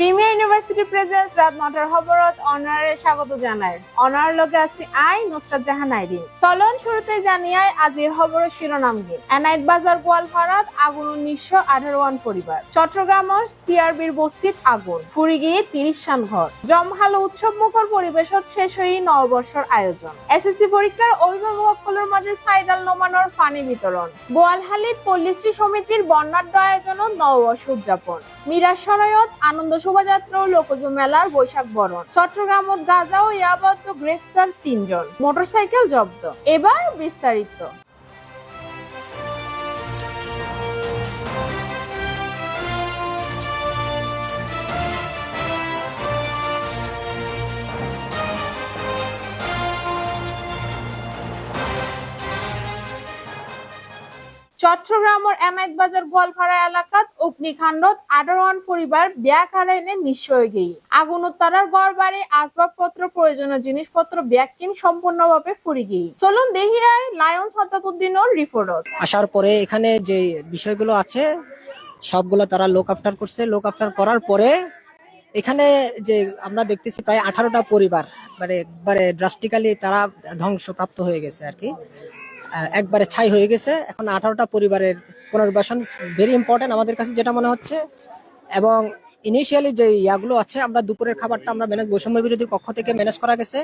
Premier university presence রাত নটার খবরত অনারে স্বাগত জানাই অনার লগে আছে আই নুসরাত জাহান আইরিন চলন শুরুতে জানিয়ায় আজির খবরের শিরোনাম গিয়ে এনায়েত বাজার গোয়ালপাড়াত আগুন উনিশশো আঠারো ওয়ান পরিবার চট্টগ্রামের সিআরবির বস্তিত আগুন ফুরি গিয়ে তিরিশ সান ঘর জমহালো উৎসব মুখর পরিবেশত শেষ হয়ে নববর্ষর আয়োজন এসএসসি পরীক্ষার অভিভাবকগুলোর মাঝে সাইদাল নমানোর পানি বিতরণ বোয়ালহালিত পল্লীশ্রী সমিতির বর্ণাঢ্য আয়োজনত নববর্ষ উদযাপন মিরাজ সরায়ত আনন্দ শোভাযাত্রা ও লোকজ মেলার বৈশাখ বরণ। চট্টগ্রাম গাজা ও ইয়াবদ্ধ গ্রেফতার তিনজন। মোটরসাইকেল জব্দ। এবার বিস্তারিত। চট্টগ্রামের এনায়েত বাজার গোয়ালপাড়া এলাকাত অগ্নিকাণ্ডত আঠারোয়ান পরিবার ব্যাগ হারাইনে নিশ্চয় গেই আগুন উত্তারার গড় বাড়ি আসবাবপত্র, প্রয়োজনীয় জিনিসপত্র ব্যাগ কিন সম্পূর্ণভাবে ফুরি গেই চলুন দেখি আয় লায়ন সতাবুদ্দিনের রিপোর্টত। আসার পরে এখানে যে বিষয়গুলো আছে, সবগুলো তারা লোক আফটার করছে। লোক আফটার করার পরে এখানে যে আমরা দেখতেছি প্রায় আঠারোটা পরিবার মানে একবারে ড্রাস্টিক্যালি তারা ধ্বংসপ্রাপ্ত হয়ে গেছে আর কি। একবারে ছাই হয়ে গেছে। এখন আঠারোটা পরিবারের পুনর্বাসন ভেরি ইম্পর্টেন্ট আমাদের কাছে যেটা মনে হচ্ছে। এবং ইনিশিয়ালি যে ইয়াগুলো আছে, আমরা দুপুরের খাবারটা আমরা ম্যানেজ বৈষম্য বিরোধী পক্ষ থেকে ম্যানেজ করা গেছে।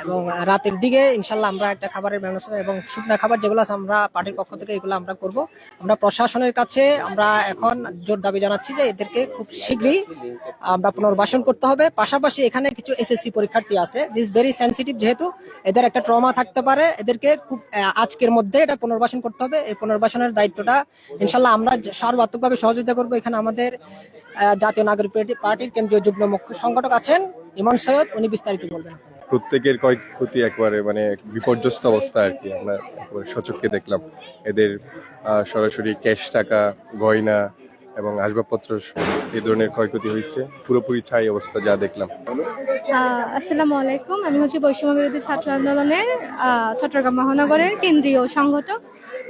এবং রাতের দিকে ইনশাল্লাহ আমরা একটা খাবারের ব্যবস্থা এবং শুকনা খাবার যেগুলো আছে আমরা পার্টির পক্ষ থেকে এগুলো আমরা করব। আমরা প্রশাসনের কাছে আমরা এখন জোর দাবি জানাচ্ছি যে এদেরকে খুব শীঘ্রই আমরা পুনর্বাসন করতে হবে। পাশাপাশি এখানে কিছু এসএসসি পরীক্ষার্থী আছে। দিস ভেরি সেন্সিটিভ যেহেতু এদের একটা ট্রমা থাকতে পারে। এদেরকে খুব আজকের মধ্যে এটা পুনর্বাসন করতে হবে। এই পুনর্বাসনের দায়িত্বটা ইনশাল্লাহ আমরা সর্বাত্মকভাবে সহযোগিতা করব। এখানে আমাদের জাতীয় নাগরিক পার্টির কেন্দ্রীয় যুগ্ম মুখ্য সংগঠক আছেন ইমন সৈয়দ। উনি বিস্তারিত বলবেন। প্রত্যেকের কয়েক ক্ষতি একবারে মানে বিপর্যস্ত অবস্থা আর কি। আমরা একবারে দেখলাম। এদের সরাসরি ক্যাশ টাকা, গয়না এবং আসবাবপত্র এ ধরনের ক্ষয়ক্ষতি হয়েছে। পুরোপুরি ছাই অবস্থা যা দেখলাম। আসসালামু আলাইকুম। আমি হচ্ছে বৈষম্য বিরোধী ছাত্র আন্দোলনের চট্টগ্রাম মহানগরের কেন্দ্রীয় সংগঠক।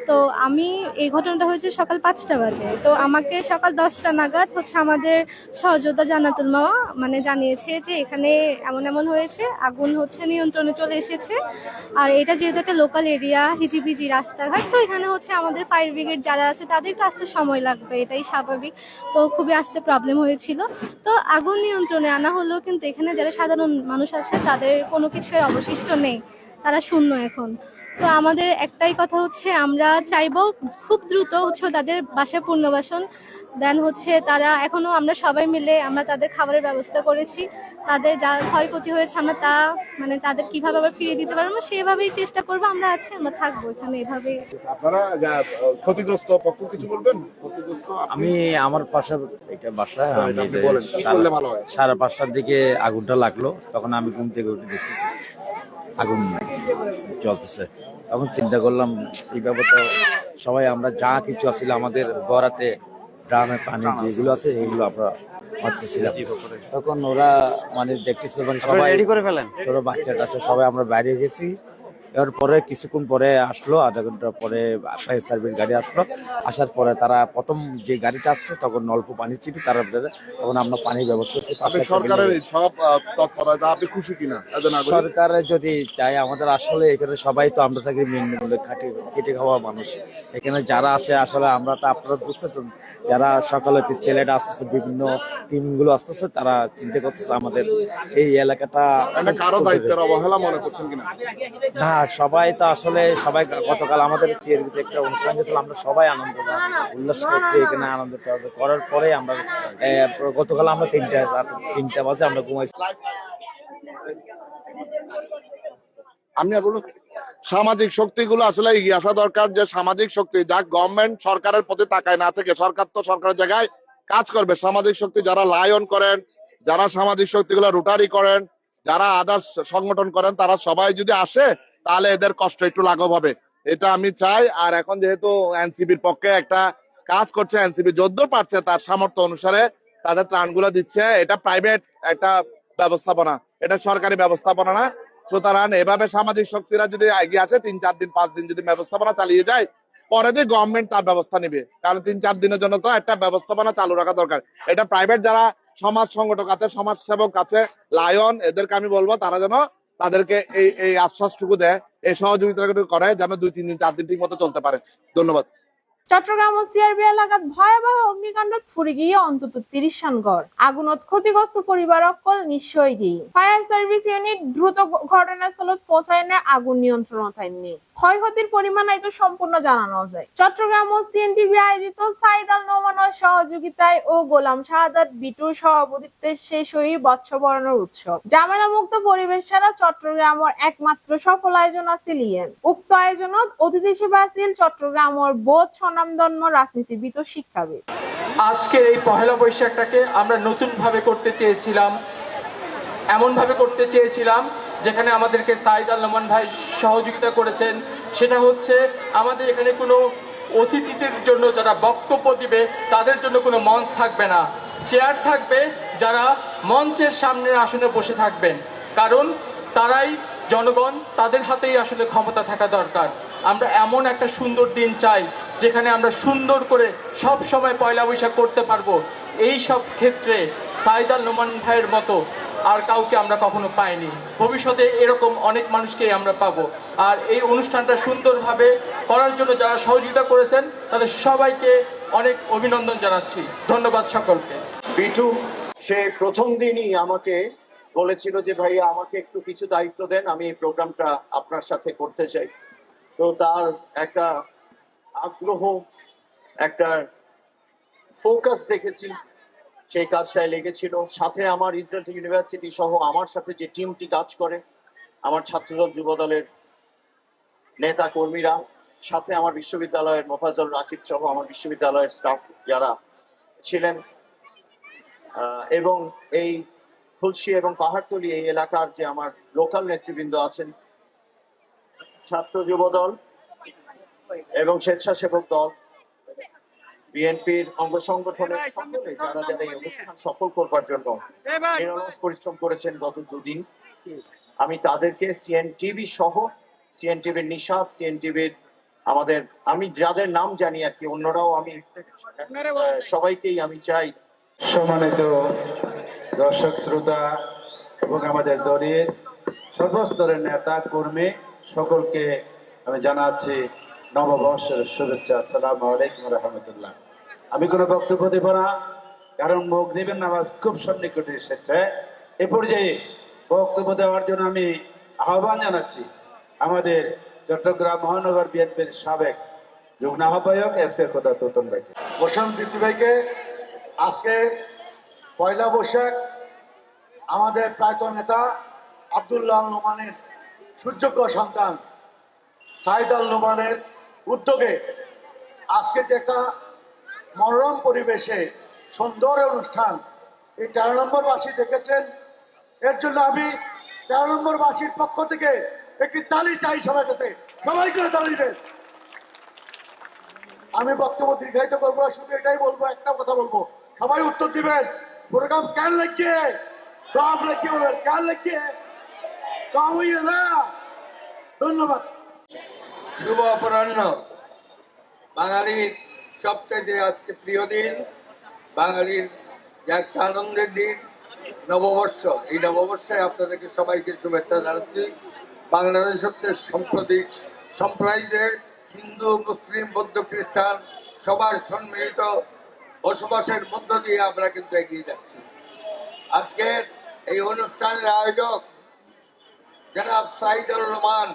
তো আমি, এই ঘটনাটা হয়েছে সকাল পাঁচটা বাজে। তো আমাকে সকাল দশটা নাগাদ হচ্ছে আমাদের সহযোদ্ধা জানাতুল মাওয়া মানে জানিয়েছে যে এখানে এমন এমন হয়েছে, আগুন হচ্ছে, নিয়ন্ত্রণে চলে এসেছে। আর এটা যেহেতু একটা লোকাল এরিয়া হিজিবিজি রাস্তাঘাট, তো এখানে হচ্ছে আমাদের ফায়ার ব্রিগেড যারা আছে, তাদের একটু আসতে সময় লাগবে, এটাই স্বাভাবিক। তো খুবই আসতে প্রবলেম হয়েছিল। তো আগুন নিয়ন্ত্রণে আনা হলেও কিন্তু এখানে যারা সাধারণ মানুষ আছে, তাদের কোনো কিছুর অবশিষ্ট নেই। তারা শূন্য এখন। তো আমাদের একটাই কথা হচ্ছে আমরা চাইব খুব দ্রুত হচ্ছে তাদের বাসায় পুনর্বাসন। দেন হচ্ছে তারা এখনও আমরা সবাই মিলে আমরা তাদের খাবারের ব্যবস্থা করেছি। তাদের যা ক্ষয়ক্ষতি হয়েছে আমরা তা মানে তাদের কীভাবে আবার ফিরিয়ে দিতে পারব আমরা সেভাবেই চেষ্টা করব আমরা আছি আমরা থাকব এখানে এভাবেই। আপনারা ক্ষতিগ্রস্ত পক্ষ কিছু বলবেন? আমি আমার পাশে এটা বাসায় আমি আপনি যে বলেন, কি সাড়ে- করলে ভালো হয়? সাড়ে পাঁচটার দিকে আগুনটা লাগল তখন আমি ঘুম থেকে উঠে দেখতেছি। আগুন চলতেছে। তখন চিন্তা করলাম এইভাবে তো সবাই আমরা যা কিছু আছিল আমাদের গড়াতে ড্রামে পানি যেগুলো আছে এগুলো আমরা মারতেছিলাম তখন ওরা মানে দেখতেছিল মানে সবাই রেডি করে ফেলেন? বাচ্চা কাছে সবাই আমরা বাইরে গেছি। এরপরে কিছুক্ষণ পরে আসলো আধা ঘণ্টা পরে ফায়ার সার্ভিস গাড়ি আসলো। আসার পরে তারা প্রথম যে গাড়িটা আসছে তখন অল্প পানি ছিল তারা তখন আমরা পানির ব্যবস্থা করছি। আপনি সরকারের সব তৎপরতা আপনি খুশি কিনা এজ যদি চাই আমাদের আসলে এখানে সবাই তো আমরা থাকি মেন খাটি খেটে খাওয়া মানুষ। এখানে যারা আছে আসলে আমরা তো আপনারা বুঝতেছেন যারা সকালে ছেলেটা আসতেছে বিভিন্ন টিমগুলো আসতেছে তারা চিন্তা করতেছে আমাদের এই এলাকাটা এটা কারও দায়িত্বের অবহেলা মনে করছেন কিনা? না সবাই তো আসলে সবাই গতকাল আমাদের সিআরবিতে একটা অনুষ্ঠান গেছিল আমরা সবাই আনন্দ উল্লাস করছি এখানে আনন্দ করার- পরে আমরা গতকাল আমরা তিনটা তিনটা বাজে আমরা ঘুমাইছি। আমি আর বলব সামাজিক শক্তিগুলো আসলে এগিয়ে আসা দরকার যে সামাজিক শক্তি, যা গভর্নমেন্ট সরকারের পথে তাকায় না থেকে, সরকার তো সরকারের জায়গায় কাজ করবে। সামাজিক শক্তি যারা লায়ন করেন, যারা সামাজিক শক্তিগুলো রোটারি করেন, যারা আদার্স সংগঠন করেন, তারা সবাই যদি আসে তাহলে এদের কষ্ট একটু লাঘব হবে। এটা আমি চাই, আর এখন যেহেতু এনসিবির পক্ষে একটা কাজ করছে এনসিবি যদ্দূর পারছে তার সামর্থ্য অনুসারে তাদের ত্রাণগুলো দিচ্ছে, এটা প্রাইভেট একটা ব্যবস্থাপনা, এটা সরকারি ব্যবস্থাপনা না। সুতরাং এভাবে সামাজিক শক্তিরা যদি এগিয়ে আসে, তিন চার দিন, পাঁচ দিন যদি ব্যবস্থাপনা চালিয়ে যায়, পরে দিয়ে গভর্নমেন্ট তার ব্যবস্থা নিবে। কারণ তিন চার দিনের জন্য তো একটা ব্যবস্থাপনা চালু রাখা দরকার। এটা প্রাইভেট যারা সমাজ সংগঠক আছে সমাজ সেবক আছে লায়ন এদেরকে আমি বলব তারা যেন তাদেরকে এই এই আশ্বাসটুকু দেয়, এই সহযোগিতাটুকু করে যেন দুই, তিন দিন, চার দিন ঠিক মতো চলতে পারে। ধন্যবাদ। চট্টগ্রাম ও সিআরবি এলাকাত ভয়াবহ অগ্নিকাণ্ড ফুরি গিয়ে অন্তত তিরিশ ঘর আগুনত ক্ষতিগ্রস্ত পরিবার অকল নিশ্চয় গিয়ে। ফায়ার সার্ভিস ইউনিট দ্রুত ঘটনাস্থলত পৌঁছায় না, আগুন নিয়ন্ত্রণ থাইনি ক্ষয়ক্ষতির পরিমাণ এই তো সম্পূর্ণ জানানো যায়। চট্টগ্রাম ও সিএনটিভি আয়োজিত সাইদ আল নোমানোর সহযোগিতায় ও গোলাম শাহাদাত বিটুর সভাপতিত্বে শেষ হয়ে বৎসবরণের উৎসব। জামেলা মুক্ত পরিবেশ ছাড়া চট্টগ্রামের একমাত্র সফল আয়োজন আছিল ইয়েন উক্ত আয়োজনত অতিথি হিসেবে আছিল চট্টগ্রামের বোধ স্বনামধন্য রাজনীতিবিদ ও শিক্ষাবিদ। আজকের এই পহেলা বৈশাখটাকে আমরা নতুনভাবে করতে চেয়েছিলাম, এমনভাবে করতে চেয়েছিলাম যেখানে আমাদেরকে সাইদ আল নোমান ভাই সহযোগিতা করেছেন, সেটা হচ্ছে আমাদের এখানে কোনো অতিথিদের জন্য যারা বক্তব্য দিবে, তাদের জন্য কোনো মঞ্চ থাকবে না। চেয়ার থাকবে যারা মঞ্চের সামনের আসনে বসে থাকবেন। কারণ তারাই জনগণ, তাদের হাতেই আসলে ক্ষমতা থাকা দরকার। আমরা এমন একটা সুন্দর দিন চাই, যেখানে আমরা সুন্দর করে সব সময় পয়লা বৈশাখ করতে পারব। এই সব ক্ষেত্রে সাইদ আল নোমান ভাইয়ের মতো আর কাউকে আমরা কখনো পাইনি। ভবিষ্যতে এরকম অনেক মানুষকেই আমরা পাব। আর এই অনুষ্ঠানটা সুন্দরভাবে করার জন্য যারা সহযোগিতা করেছেন, তাদের সবাইকে অনেক অভিনন্দন জানাচ্ছি। ধন্যবাদ সকলকে। বিটু সে প্রথম দিনই আমাকে বলেছিল যে ভাইয়া আমাকে একটু কিছু দায়িত্ব দেন, আমি এই প্রোগ্রামটা আপনার সাথে করতে চাই। তো তার একটা আগ্রহ, একটা ফোকাস দেখেছি। সেই কাজটায় লেগেছিল। সাথে আমার ইসরায়েল ইউনিভার্সিটি সহ আমার সাথে যে টিমটি কাজ করে, আমার ছাত্রদল যুবদলের নেতা কর্মীরা, সাথে আমার বিশ্ববিদ্যালয়ের মোফাজল রাকিব সহ আমার বিশ্ববিদ্যালয়ের স্টাফ যারা ছিলেন এবং এই খুলশি এবং পাহাড়তলি এই এলাকার যে আমার লোকাল নেতৃবৃন্দ আছেন, ছাত্র যুবদল এবং স্বেচ্ছাসেবক দল বিএনপির অঙ্গ সংগঠনের সকলে যারা যারা এই অনুষ্ঠান সফল করবার জন্য নিরলস পরিশ্রম করেছেন গত দুদিন। আমি তাদেরকে সিএনটিভি সহ সিএনটিভির নিশাদ সিএনটিভির আমাদের আমি যাদের নাম জানি আর কি অন্যরাও আমি সবাইকেই আমি চাই। সম্মানিত দর্শক শ্রোতা এবং আমাদের দলের সর্বস্তরের নেতা কর্মী সকলকে আমি জানাচ্ছি নববর্ষের শুভেচ্ছা, আসসালাম আলাইকুম রহমতুল্লাহ। আমি কোনো বক্তব্য দেব না, কারণ মগরিবের নামাজ খুব সন্নিকটে এসেছে। এ পর্যায়ে বক্তব্য দেওয়ার জন্য আমি আহ্বান জানাচ্ছি আমাদের চট্টগ্রাম মহানগর বিএনপির সাবেক যুগ্ম আহ্বায়ক এস কে খোদা তোতন ভাইকে। বসন্ত ঋতু ভাইকে, আজকে পয়লা বৈশাখ আমাদের প্রায়ত নেতা আবদুল্লাহ নোমানের সুযোগ্য সন্তান সাইদ আল নোমানের উদ্যোগে আজকে যে একটা মনোরম পরিবেশে সুন্দর অনুষ্ঠান, এই তেরো নম্বর বাসী দেখেছেন, এর জন্য আমি তেরো নম্বর বাসীর পক্ষ থেকে একটি তালি চাই কাছে সবাই করে তালি দেন। আমি বক্তব্য দীর্ঘায়িত করব না, শুধু এটাই বলব, একটা কথা বলব। সবাই উত্তর দিবেন। প্রোগ্রাম কেন লিখছে কাম লিখে বলবেন কেন লিখছে কাম হইয়ে না ধন্যবাদ। শুভ অপরাহ্ন। বাঙালির সবচেয়ে আজকে প্রিয় দিন, বাঙালির একটা আনন্দের দিন, নববর্ষ। এই নববর্ষে আপনাদেরকে সবাইকে শুভেচ্ছা জানাচ্ছি। বাংলাদেশ হচ্ছে সাম্প্রতিক সম্প্রদায়দের হিন্দু, মুসলিম, বৌদ্ধ, খ্রিস্টান সবার সম্মিলিত বসবাসের মধ্য দিয়ে আমরা কিন্তু এগিয়ে যাচ্ছি। আজকের এই অনুষ্ঠানের আয়োজক জনাব সাইদুর রহমান,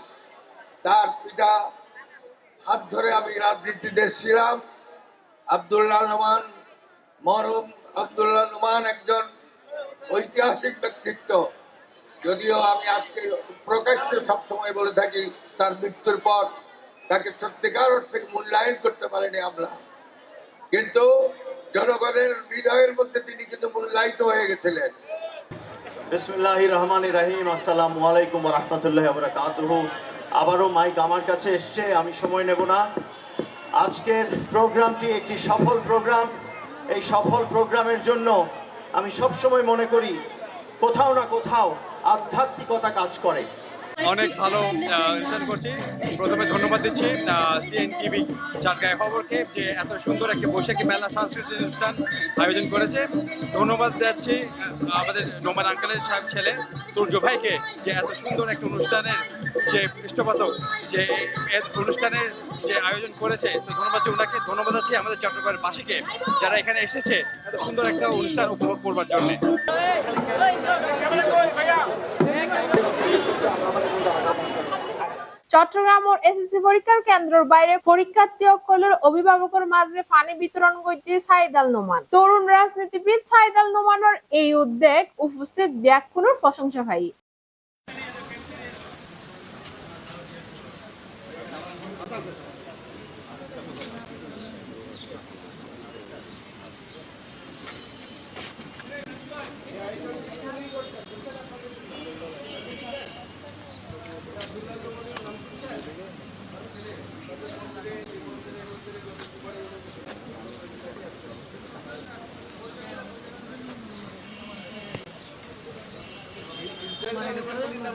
তার পিতা হাত ধরে আমি রাজনীতিতে ছিলাম। আবদুল্লাহ নোমান মরম আবদুল্লাহ নোমান একজন ঐতিহাসিক ব্যক্তিত্ব। যদিও আমি আজকে প্রকাশ্যে সবসময় বলে থাকি, তার মৃত্যুর পর তাকে সত্যিকার অর্থে মূল্যায়ন করতে পারেনি আমরা। কিন্তু জনগণের হৃদয়ের মধ্যে তিনি কিন্তু মূল্যায়িত হয়ে গেছিলেন। বিসমিল্লাহ রহমান রাহিম। আসসালামু আলাইকুম রহমতুল্লাহ বরকাতহ। আবারও মাইক আমার কাছে এসছে, আমি সময় নেব না। আজকের প্রোগ্রামটি একটি সফল প্রোগ্রাম। এই সফল প্রোগ্রামের জন্য আমি সবসময় মনে করি, কোথাও না কোথাও আধ্যাত্মিকতা কাজ করে। অনেক ভালো অনুষ্ঠান করছি। প্রথমে ধন্যবাদ দিচ্ছি সিএন টিভি চারগাঁয় খবরকে যে এত সুন্দর একটি বৈশাখী মেলা, সাংস্কৃতিক অনুষ্ঠান আয়োজন করেছে। ধন্যবাদ দিচ্ছি আমাদের নোমান আঙ্কেলের সাহেব ছেলে সূর্য ভাইকে যে এত সুন্দর একটা অনুষ্ঠানের যে পৃষ্ঠপাতক যে অনুষ্ঠানের যে আয়োজন করেছে। তো ধন্যবাদ যে ওনাকে, ধন্যবাদ আছি আমাদের চট্টগ্রামের বাসীকে যারা এখানে এসেছে, এত সুন্দর একটা অনুষ্ঠান উপভোগ করবার জন্যে। চট্টগ্রাম ও এসএসসি পরীক্ষার কেন্দ্রের বাইরে পরীক্ষার্থী সকলের অভিভাবকের মাঝে পানি বিতরণ করছে সাইদাল নোমান। তরুণ রাজনীতিবিদ সাইদাল নোমানের এই উদ্যোগ উপস্থিত ব্যাকুণের প্রশংসা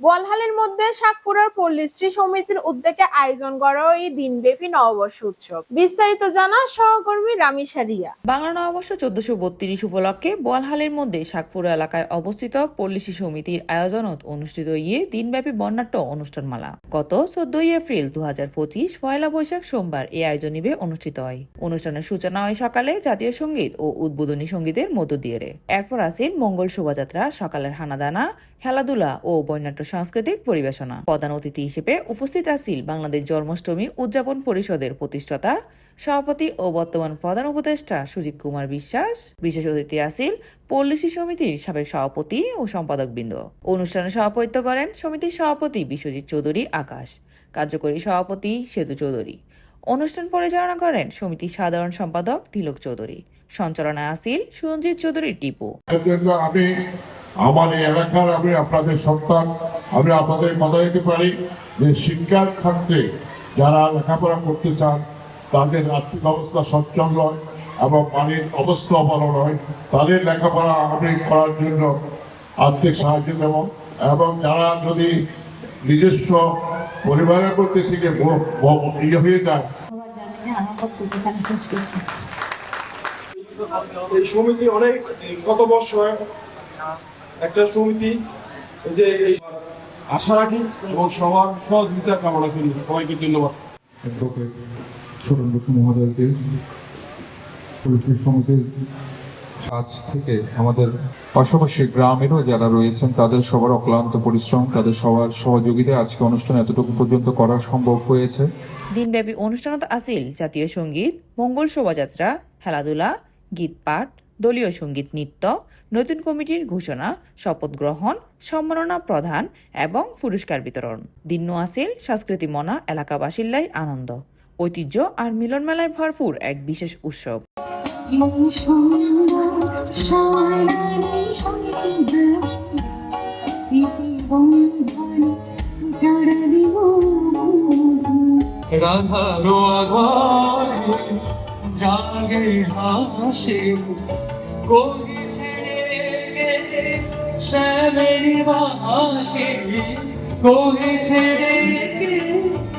বলহালের মধ্যে সাতপুরার পল্লীশ্রী সমিতির উদ্যোগে আয়োজন করা এই দিনব্যাপী নববর্ষ উৎসব। বিস্তারিত জানা সহকর্মী রামি সারিয়া। বাংলা নববর্ষ চোদ্দশো বত্রিশ উপলক্ষে বোয়ালহালের মধ্যে শাকপুরা এলাকায় অবস্থিত পল্লীশী সমিতির আয়োজনত অনুষ্ঠিত ইয়ে দিনব্যাপী বর্ণাঢ্য অনুষ্ঠানমালা। গত চোদ্দই এপ্রিল দু হাজার পঁচিশ পয়লা বৈশাখ সোমবার এই আয়োজন নিবে অনুষ্ঠিত হয়। অনুষ্ঠানের সূচনা হয় সকালে জাতীয় সংগীত ও উদ্বোধনী সঙ্গীতের মধ্য দিয়ে এরপর আসেন মঙ্গল শোভাযাত্রা, সকালের হানাদানা খেলাধুলা ও বর্ণাঢ্য সাংস্কৃতিক পরিবেশনা। প্রধান অতিথি হিসেবে উপস্থিত আছিল বাংলাদেশ জন্মাষ্টমী উদযাপন পরিষদের প্রতিষ্ঠাতা, সভাপতি ও বর্তমান প্রধান উপদেষ্টা সুজিত কুমার বিশ্বাস। বিশেষ অতিথি আছিল পল্লীশী সমিতির সাবেক সভাপতি ও সম্পাদক বৃন্দ অনুষ্ঠানে সভাপতিত্ব করেন সমিতির সভাপতি বিশ্বজিৎ চৌধুরী আকাশ, কার্যকরী সভাপতি সেতু চৌধুরী। অনুষ্ঠান পরিচালনা করেন সমিতির সাধারণ সম্পাদক তিলক চৌধুরী। সঞ্চালনায় আসিল সুরঞ্জিত চৌধুরী টিপু। আমি আমার এই এলাকার আমি আপনাদের সন্তান আমি আপনাদের কথা দিতে পারি যে শিক্ষার ক্ষেত্রে যারা লেখাপড়া করতে চান তাদের আর্থিক অবস্থা সচ্ছল নয় এবং পানির অবস্থা ভালো নয়। তাদের লেখাপড়া আমি করার জন্য আর্থিক সাহায্য দেব এবং যারা যদি নিজস্ব পরিবারের প্রতি থেকে ইয়ে হয়ে যায়। এই সমিতি অনেক গত বছর একটা সমিতি যে এই আশা রাখি এবং সবার সহযোগিতা কামনা করি। সবাইকে ধন্যবাদ। অ্যাডভোকেট ছোটন বসু মহোদয়কে পুলিশ সমিতির কাছ থেকে আমাদের পাশাপাশি গ্রামেরও যারা রয়েছেন তাদের সবার অক্লান্ত পরিশ্রম তাদের সবার সহযোগিতায় আজকে অনুষ্ঠান এতটুকু পর্যন্ত করা সম্ভব হয়েছে। দিনব্যাপী অনুষ্ঠানত আসিল জাতীয় সংগীত মঙ্গল শোভাযাত্রা খেলাধুলা গীতপাঠ দলীয় সংগীত নৃত্য, নতুন কমিটির ঘোষণা, শপথ গ্রহণ, সম্মাননা প্রদান এবং পুরস্কার বিতরণ। দিন্য আসিল সংস্কৃতি মনা, এলাকাবাসীর আনন্দ। ঐতিহ্য আর মিলন মেলায় ভরপুর এক বিশেষ উৎসব। রাধারো جای هاشی گوهی چلیگه شمری باشی گوهی چلیگه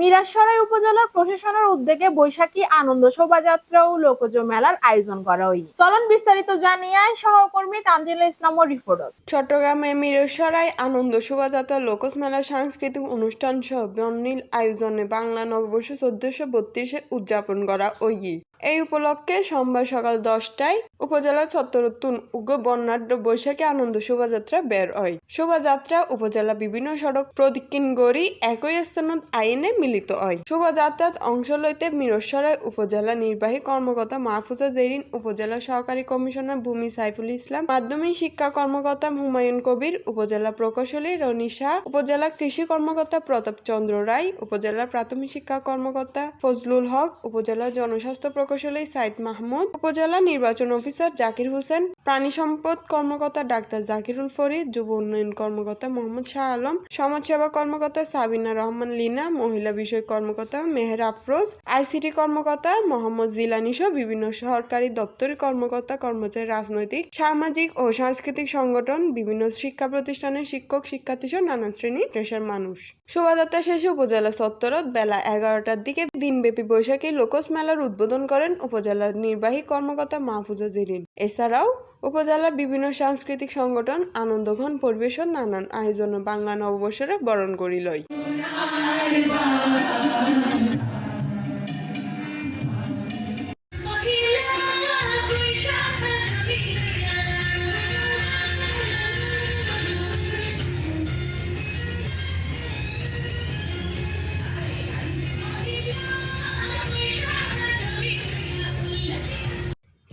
মিরাসরাই উপজেলার প্রশাসনের উদ্যোগে বৈশাখী আনন্দ শোভাযাত্রা ও লোকজ মেলার আয়োজন করা হয় চলন বিস্তারিত জানিয়ে সহকর্মী তানজিলা ইসলাম ও রিপোর্ট চট্টগ্রামে মিরসরাই আনন্দ শোভাযাত্রা, লোকজ মেলা সাংস্কৃতিক অনুষ্ঠান সহ বর্ণিল আয়োজনে বাংলা নববর্ষ চোদ্দশো বত্রিশে উদযাপন করা ওই এই উপলক্ষে সোমবার সকাল দশটায় উপজেলা চত্বরতুন উগ্র বর্ণাঢ্য বৈশাখী আনন্দ শোভাযাত্রা বের হয়। শোভাযাত্রা উপজেলা বিভিন্ন সড়ক প্রদক্ষিণ গড়ি একই স্থানত আইনে মিলিত হয়। শোভাযাত্রাত অংশ লইতে মিরসরাই উপজেলা নির্বাহী কর্মকর্তা মাহফুজা জেরিন, উপজেলা সহকারী কমিশনার ভূমি সাইফুল ইসলাম, মাধ্যমিক শিক্ষা কর্মকর্তা হুমায়ুন কবির, উপজেলা প্রকৌশলী রনি শাহ উপজেলা কৃষি কর্মকর্তা প্রতাপ চন্দ্র রায়, উপজেলা প্রাথমিক শিক্ষা কর্মকর্তা ফজলুল হক, উপজেলা জনস্বাস্থ্য প্রকৌশলী সাইদ মাহমুদ, উপজেলা নির্বাচন অফিসার জাকির হোসেন, প্রাণী সম্পদ কর্মকর্তা ডাক্তার জাকিরুল ফরিদ, যুব উন্নয়ন কর্মকর্তা মোহাম্মদ শাহ আলম, সমাজসেবা কর্মকর্তা সাবিনা রহমান লিনা, মহিলা বিষয়ক কর্মকর্তা মেহের আফরোজ, আইসিটি কর্মকর্তা মোহাম্মদ জিলানি সহ বিভিন্ন সরকারি দপ্তরের কর্মকর্তা, কর্মচারী, রাজনৈতিক, সামাজিক ও সাংস্কৃতিক সংগঠন, বিভিন্ন শিক্ষা প্রতিষ্ঠানের শিক্ষক, শিক্ষার্থী সহ নানা শ্রেণি পেশার মানুষ। শোভাযাত্রা শেষে উপজেলা চত্বরত বেলা এগারোটার দিকে দিনব্যাপী বৈশাখী লোকস মেলার উদ্বোধন করেন উপজেলার নির্বাহী কর্মকর্তা মাহফুজা জেরিন। এছাড়াও উপজেলার বিভিন্ন সাংস্কৃতিক সংগঠন, আনন্দঘন পরিবেশন নানান আয়োজন বাংলা নববর্ষরে বরণ করিল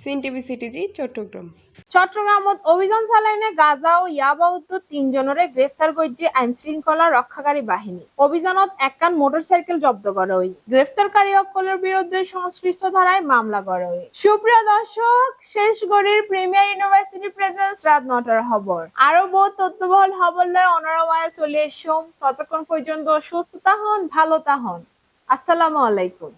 সিন টিভি সিটিজি চট্টগ্রাম। চট্টগ্রামত অভিযান চালাইনে গাজা ও ইয়াবা গ্রেফতার করছে আইন শৃঙ্খলা রক্ষাকারী বাহিনী। অভিযানত মোটরসাইকেল জব্দ করা হয়। গ্রেফতারকারী অকলের বিরুদ্ধে সংশ্লিষ্ট ধারায় মামলা করা হয়। সুপ্রিয় দর্শক শেষ গড়ির প্রিমিয়ার ইউনিভার্সিটি প্রেজেন্স রাত নটার খবর আরও বহু তথ্যবহল খবর লয় অনারমায় চলে এসম ততক্ষণ পর্যন্ত সুস্থতা হন ভালো তা হন। আসসালামু আলাইকুম।